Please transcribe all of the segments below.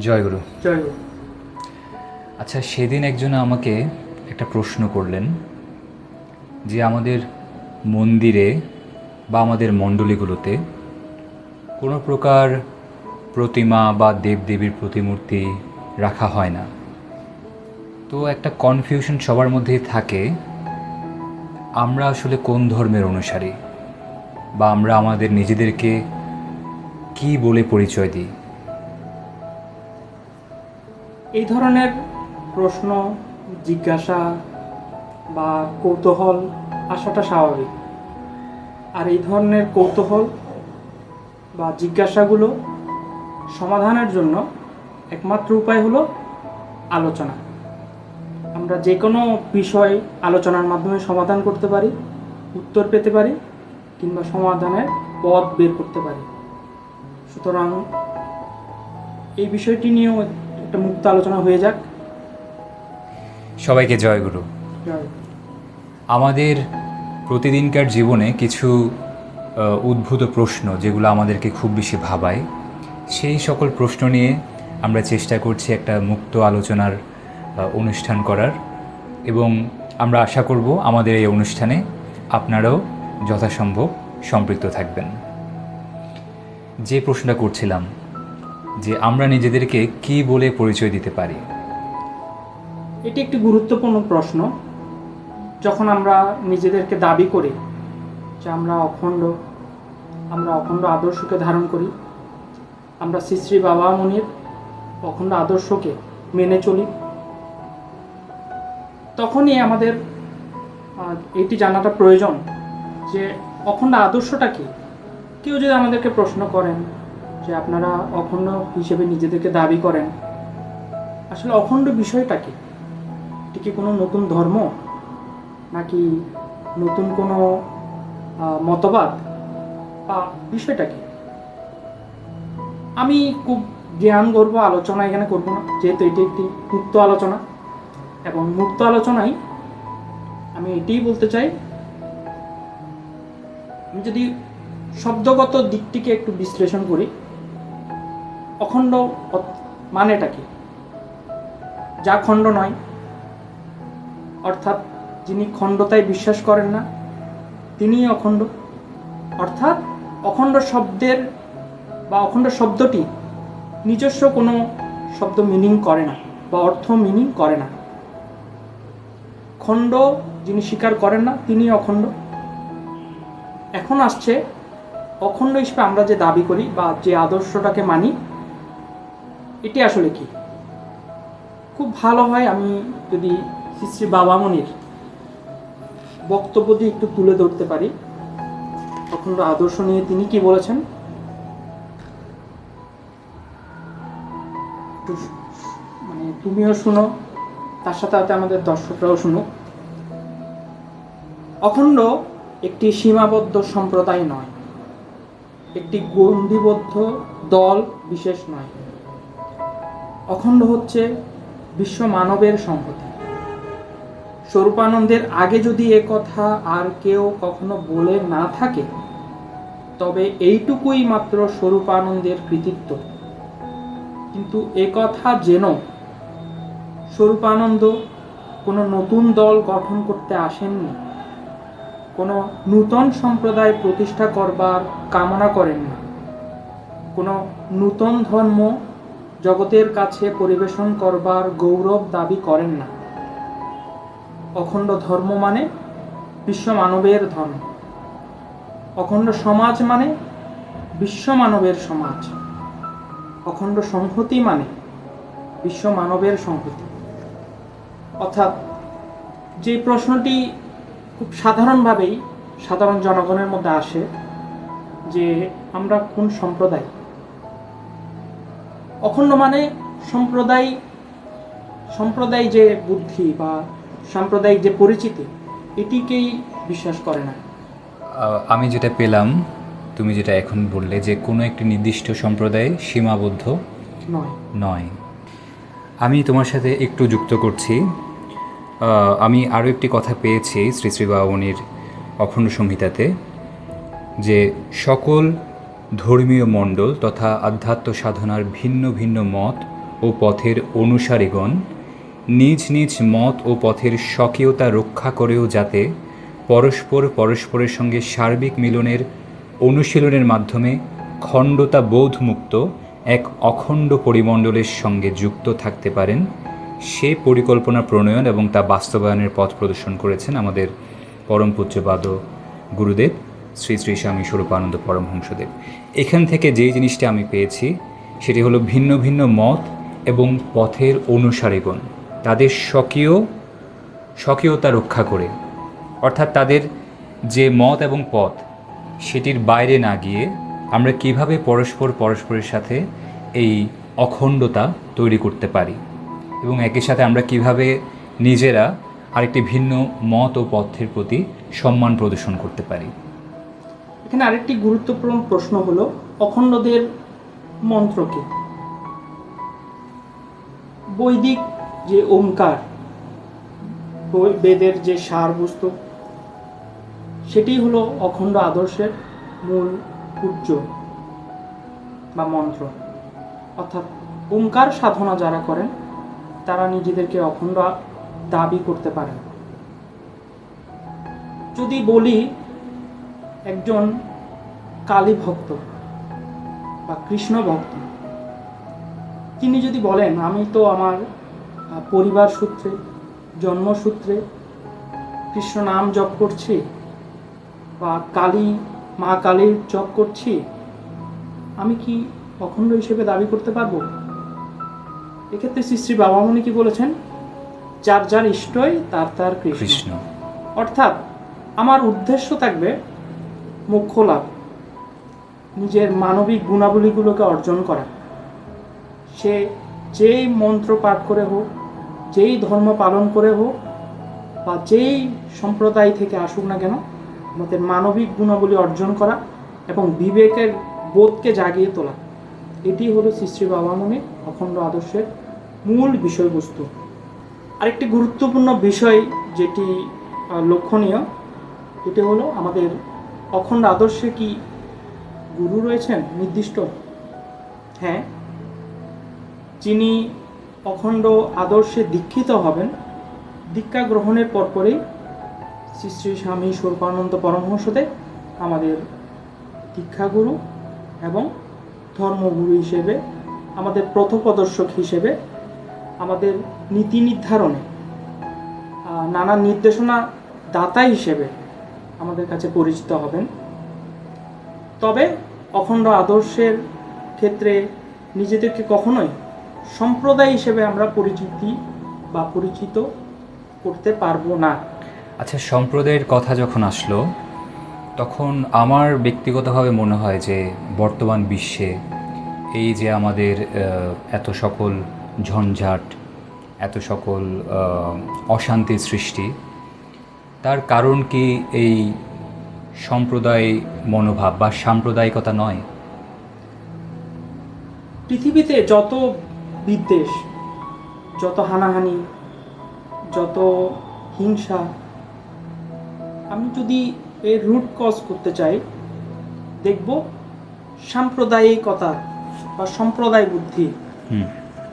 জয়গুরু জয় গুরু। আচ্ছা সেদিন একজন আমাকে একটা প্রশ্ন করলেন যে আমাদের মন্দিরে বা আমাদের মণ্ডলীগুলোতে কোনো প্রকার প্রতিমা বা দেবদেবীর প্রতিমূর্তি রাখা হয় না। তো একটা কনফিউশন সবার মধ্যেই থাকে আমরা আসলে কোন ধর্মের অনুসারী বা আমরা আমাদের নিজেদেরকে কি বলে পরিচয় দিই? এই ধরনের প্রশ্ন, জিজ্ঞাসা বা কৌতূহল আসাটা স্বাভাবিক। আর এই ধরনের কৌতূহল বা জিজ্ঞাসাগুলো সমাধানের জন্য একমাত্র উপায় হলো আলোচনা। আমরা যে কোনো বিষয় আলোচনার মাধ্যমে সমাধান করতে পারি, উত্তর পেতে পারি কিংবা সমাধানের পথ বের করতে পারি। সুতরাং এই বিষয়টি নিয়েও একটা মুক্ত আলোচনা হয়ে যাক। সবাইকে জয়গুরু জয়। আমাদের প্রতিদিনকার জীবনে কিছু উদ্ভূত প্রশ্ন যেগুলো আমাদেরকে খুব বেশি ভাবায় সেই সকল প্রশ্ন নিয়ে আমরা চেষ্টা করছি একটা মুক্ত আলোচনার অনুষ্ঠান করার এবং আমরা আশা করব আমাদের এই অনুষ্ঠানে আপনারাও যথাসম্ভব সম্পৃক্ত থাকবেন। যে প্রশ্নটা করছিলাম যে আমরা নিজেদেরকে কি বলে পরিচয় দিতে পারি? এটি একটি গুরুত্বপূর্ণ প্রশ্ন। যখন আমরা নিজেদেরকে দাবি করি যে আমরা অখণ্ড আমরা অখণ্ড আদর্শকে ধারণ করি, আমরা শ্রী শ্রী বাবা মনির অখণ্ড আদর্শকে মেনে চলি, তখনই আমাদের এটি জানাটা প্রয়োজন যে অখণ্ড আদর্শটা কি? কেউ যদি আমাদেরকে প্রশ্ন করেন যে আপনারা অখণ্ড হিসেবে নিজেদেরকে দাবি করেন। আসলে অখণ্ড বিষয়টা কি? এটি কি কোনো নতুন ধর্ম? নাকি নতুন কোনো মতবাদ? বা বিষয়টা কি? আমি খুব জ্ঞান করব আলোচনা এখানে করব না, যেহেতু এটি একটি মুক্ত আলোচনা। এবং মুক্ত আলোচনায় আমি এটাই বলতে চাই, আমি যদি শব্দগত দিকটিকে একটু বিশ্লেষণ করি অখণ্ড মানেটা কি? যা খণ্ড নয়। অর্থাৎ যিনি খণ্ডতায় বিশ্বাস করেন না, তিনিই অখণ্ড। অর্থাৎ অখণ্ড শব্দের বা অখণ্ড শব্দটি নিজস্ব কোনো শব্দ মিনিং করে না বা অর্থ মিনিং করে না। খণ্ড যিনি স্বীকার করেন না তিনি অখণ্ড। এখন আসছে অখণ্ড হিসেবে আমরা যে দাবি করি বা যে আদর্শটাকে মানি এটি আসলে কি? খুব ভালো হয় আমি যদি শ্রী শ্রী বাবামণির বক্তব্য দিয়ে একটু তুলে ধরতে পারি। অখণ্ড আদর্শ নিয়ে তিনি কি বলেছেন? মানে তুমিও শুনো, তার সাথে সাথে আমাদের দর্শকরাও শুনুক। অখণ্ড একটি সীমাবদ্ধ সম্প্রদায় নয়, একটি গণ্ডিবদ্ধ দল বিশেষ নয়। অখণ্ড হচ্ছে বিশ্ব মানবের সংহতি। স্বরূপানন্দের আগে যদি এ কথা আর কেউ কখনো বলে না থাকে, তবে এইটুকুই মাত্র স্বরূপানন্দের কৃতিত্ব। কিন্তু এ কথা যেন স্বরূপানন্দ কোনো নতুন দল গঠন করতে আসেননি, কোনো নূতন সম্প্রদায় প্রতিষ্ঠা করবার কামনা করেন না কোনো নূতন ধর্ম জগতের কাছে পরিবেশন করবার গৌরব দাবি করেন না। অখণ্ড ধর্ম মানে বিশ্ব মানবের ধর্ম। অখণ্ড সমাজ মানে বিশ্ব মানবের সমাজ। অখণ্ড সংহতি মানে বিশ্ব মানবের সংহতি। অর্থাৎ যে প্রশ্নটি খুব সাধারণভাবেই সাধারণ জনগণের মধ্যে আসে যে আমরা কোন সম্প্রদায়? অখণ্ড মানে সম্প্রদায় সম্প্রদায় যে বুদ্ধি বা সাম্প্রদায়িক যে পরিচিতি এটিকেই বিশ্বাস করে না। আমি যেটা পেলাম তুমি যেটা এখন বললে যে কোনো একটি নির্দিষ্ট সম্প্রদায় সীমাবদ্ধ নয়। নয়। আমি তোমার সাথে একটু যুক্ত করছি। আমি আরও একটি কথা পেয়েছি শ্রী শ্রী বাবনের অখণ্ড সংহিতাতে যে সকল ধর্মীয় মণ্ডল তথা আধ্যাত্ম সাধনার ভিন্ন ভিন্ন মত ও পথের অনুসারীগণ নিজ নিজ মত ও পথের স্বকীয়তা রক্ষা করেও যাতে পরস্পর পরস্পরের সঙ্গে সার্বিক মিলনের অনুশীলনের মাধ্যমে খণ্ডতা বোধমুক্ত এক অখণ্ড পরিমণ্ডলের সঙ্গে যুক্ত থাকতে পারেন, সে পরিকল্পনা প্রণয়ন এবং তা বাস্তবায়নের পথ প্রদর্শন করেছেন আমাদের পরম গুরুদেব। শ্রী শ্রী স্বামী স্বরূপানন্দ পরমহংসদেব। এখান থেকে যেই জিনিসটা আমি পেয়েছি, সেটি হলো ভিন্ন ভিন্ন মত এবং পথের অনুসারীগণ। তাদের স্বকীয়, স্বকীয়তা রক্ষা করে। অর্থাৎ তাদের যে মত এবং পথ, সেটির বাইরে না গিয়ে আমরা কীভাবে পরস্পর পরস্পরের সাথে এই অখণ্ডতা তৈরি করতে পারি এবং একই সাথে আমরা কীভাবে নিজেরা আরেকটি ভিন্ন মত ও পথের প্রতি সম্মান প্রদর্শন করতে পারি। এখানে আরেকটি গুরুত্বপূর্ণ প্রশ্ন হলো, অখণ্ডদের মন্ত্র কি? বৈদিক যে ওমকার বেদের যে সার বস্তু, সেটি হলো অখণ্ড আদর্শের মূল উচ্চ বা মন্ত্র। অর্থাৎ ওমকার সাধনা যারা করেন, তারা নিজেদেরকে অখণ্ড দাবি করতে পারেন। যদি বলি একজন কালী ভক্ত বা কৃষ্ণ ভক্ত। তিনি যদি বলেন আমি তো আমার পরিবার সূত্রে জন্মসূত্রে কৃষ্ণ নাম জপ করছি বা কালী মা কালীর জপ করছি আমি কি অখণ্ড হিসেবে দাবি করতে পারব? এক্ষেত্রে শ্রী শ্রী বাবামণি কি বলেছেন? যার যার ইষ্টই তার তার কৃষ্ণ। কৃষ্ণ। অর্থাৎ আমার উদ্দেশ্য থাকবে মোক্ষ লাভ। নিজের মানবিক গুণাবলীগুলোকে অর্জন করা। সে যেই মন্ত্র পাঠ করে হোক, যেই ধর্ম পালন করে হোক, বা যেই সম্প্রদায় থেকে আসুক না কেন, আমাদের মানবিক গুণাবলী অর্জন করা এবং বিবেকের বোধকে জাগিয়ে তোলা। এটি হলো শ্রী শ্রী বাবামণি অখণ্ড আদর্শের মূল বিষয়বস্তু। আরেকটি গুরুত্বপূর্ণ বিষয় যেটি লক্ষণীয়, এটি হলো আমাদের অখণ্ড আদর্শে কি গুরু রয়েছেন? নির্দিষ্ট। হ্যাঁ। যিনি অখণ্ড আদর্শে দীক্ষিত হবেন, দীক্ষা গ্রহণের পরপরই শ্রী শ্রী স্বামী স্বরূপানন্দ পরমহংসদেব আমাদের দীক্ষাগুরু এবং ধর্মগুরু হিসেবে, আমাদের পথপ্রদর্শক হিসেবে, আমাদের নীতি নির্ধারণে নানা নির্দেশনা দাতা হিসেবে আমাদের কাছে পরিচিত হবেন। তবে অখণ্ড আদর্শের ক্ষেত্রে নিজেদেরকে কখনোই সম্প্রদায় হিসেবে আমরা পরিচিতি বা পরিচিত করতে পারব না। আচ্ছা সম্প্রদায়ের কথা যখন আসলো, তখন আমার ব্যক্তিগতভাবে মনে হয় যে বর্তমান বিশ্বে এই যে আমাদের এত সকল ঝঞ্ঝাট, এত সকল অশান্তির সৃষ্টি তার কারণ কি এই সম্প্রদায় মনোভাব বা সাম্প্রদায়িকতা নয়? পৃথিবীতে যত বিদ্বেষ যত হানাহানি যত হিংসা আমি যদি এর রুট কজ করতে চাই দেখব সাম্প্রদায়িকতা বা সম্প্রদায় বুদ্ধি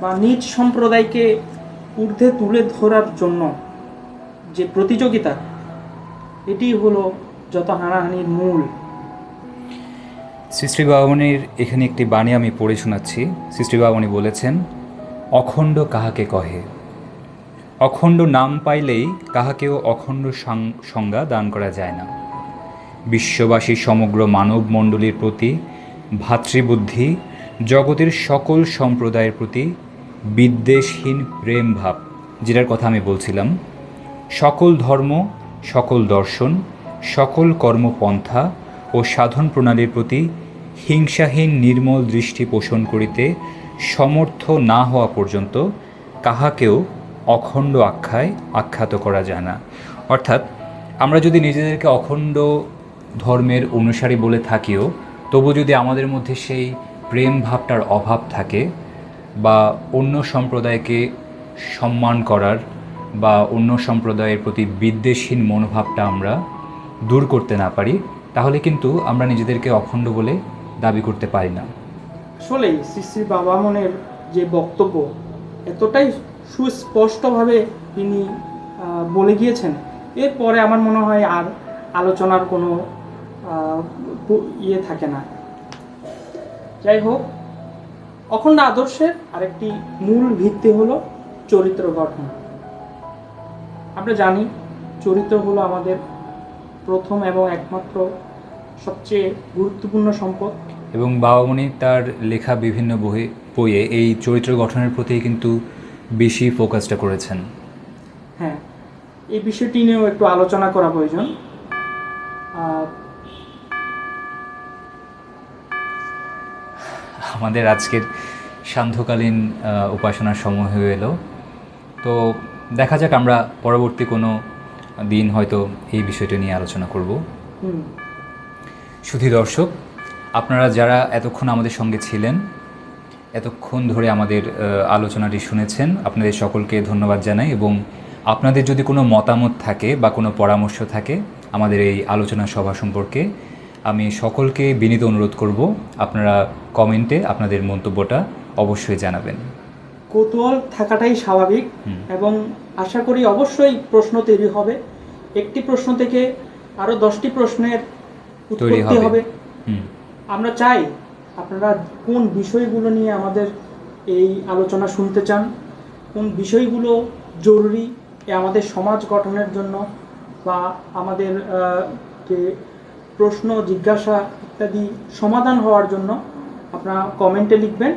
বা নিজ সম্প্রদায়কে ঊর্ধ্বে তুলে ধরার জন্য যে প্রতিযোগিতা, এটি হলো যত হানাহানির মূল। শ্রী বাবামণির এখানে একটি বাণী আমি পড়ে শোনাচ্ছি। শ্রী বাবামণি বলেছেন, অখণ্ড কাহাকে কহে? অখণ্ড নাম পাইলেই কাহাকেও অখণ্ড সংজ্ঞা দান করা যায় না। বিশ্ববাসী সমগ্র মানব মণ্ডলীর প্রতি, ভাতৃবুদ্ধি, জগতের সকল সম্প্রদায়ের প্রতি বিদ্বেষহীন প্রেম ভাব, যেটার কথা আমি বলছিলাম সকল ধর্ম, সকল দর্শন, সকল কর্মপন্থা ও সাধন প্রণালীর প্রতি হিংসাহীন নির্মল দৃষ্টি পোষণ করিতে সমর্থ না হওয়া পর্যন্ত কাহাকেও অখণ্ড আখ্যায় আখ্যাত করা যায় না। অর্থাৎ আমরা যদি নিজেদেরকে অখণ্ড ধর্মের অনুসারী বলে থাকিও, তবু যদি আমাদের মধ্যে সেই প্রেম ভাবটার অভাব থাকে বা অন্য সম্প্রদায়কে সম্মান করার বা অন্য সম্প্রদায়ের প্রতি বিদ্বেষহীন মনোভাবটা আমরা দূর করতে না পারি, তাহলে কিন্তু আমরা নিজেদেরকে অখণ্ড বলে দাবি করতে পারি না। আসলেই শ্রী শ্রী বাবা মনের যে বক্তব্য, এতটাই সুস্পষ্টভাবে তিনি বলে গিয়েছেন। এরপরে আমার মনে হয় আর আলোচনার কোনো ইয়ে থাকে না। যাই হোক, অখণ্ড আদর্শের আরেকটি মূল ভিত্তি হলো চরিত্র গঠন। আমরা জানি চরিত্র হলো আমাদের প্রথম এবং একমাত্র সবচেয়ে গুরুত্বপূর্ণ সম্পদ। এবং বাবামণি তার লেখা বিভিন্ন বই বইয়ে এই চরিত্র গঠনের প্রতি কিন্তু বেশি ফোকাসটা করেছেন। হ্যাঁ এই বিষয়টি নিয়েও একটু আলোচনা করা প্রয়োজন। আমাদের আজকের সান্ধ্যকালীন উপাসনার সময় হয়ে এলো। তো দেখা যাক আমরা পরবর্তী কোনো দিন হয়তো এই বিষয়টা নিয়ে আলোচনা করব। শুধু দর্শক আপনারা যারা এতক্ষণ আমাদের সঙ্গে ছিলেন এতক্ষণ ধরে আমাদের আলোচনাটি শুনেছেন আপনাদের সকলকে ধন্যবাদ জানাই এবং আপনাদের যদি কোনো মতামত থাকে বা কোনো পরামর্শ থাকে আমাদের এই আলোচনা সভা সম্পর্কে আমি সকলকে বিনীত অনুরোধ করব আপনারা কমেন্টে আপনাদের মন্তব্যটা অবশ্যই জানাবেন। কৌতূহল থাকাটাই স্বাভাবিক এবং আশা করি অবশ্যই প্রশ্ন তৈরি হবে। একটি প্রশ্ন থেকে আরও দশটি প্রশ্নের তৈরি উৎপত্তি হবে। হবে। আমরা চাই আপনারা কোন বিষয়গুলো নিয়ে আমাদের এই আলোচনা শুনতে চান কোন বিষয়গুলো জরুরি এ আমাদের সমাজ গঠনের জন্য বা আমাদের যে প্রশ্ন জিজ্ঞাসা ইত্যাদি সমাধান হওয়ার জন্য আপনারা কমেন্টে লিখবেন।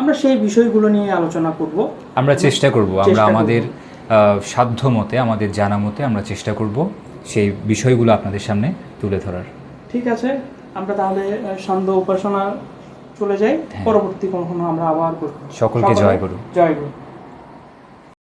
আমরা সেই বিষয়গুলো নিয়ে আলোচনা করব। আমরা চেষ্টা করব আমরা আমাদের সাধ্য মতে আমাদের জানা মতে আমরা চেষ্টা করব সেই বিষয়গুলো আপনাদের সামনে তুলে ধরার। ঠিক আছে আমরা তাহলে সান্ধ্য উপাসনা চলে যাই। হ্যাঁ। পরবর্তী কখনো আমরা আবার সকলকে জয় করু জয় গুরু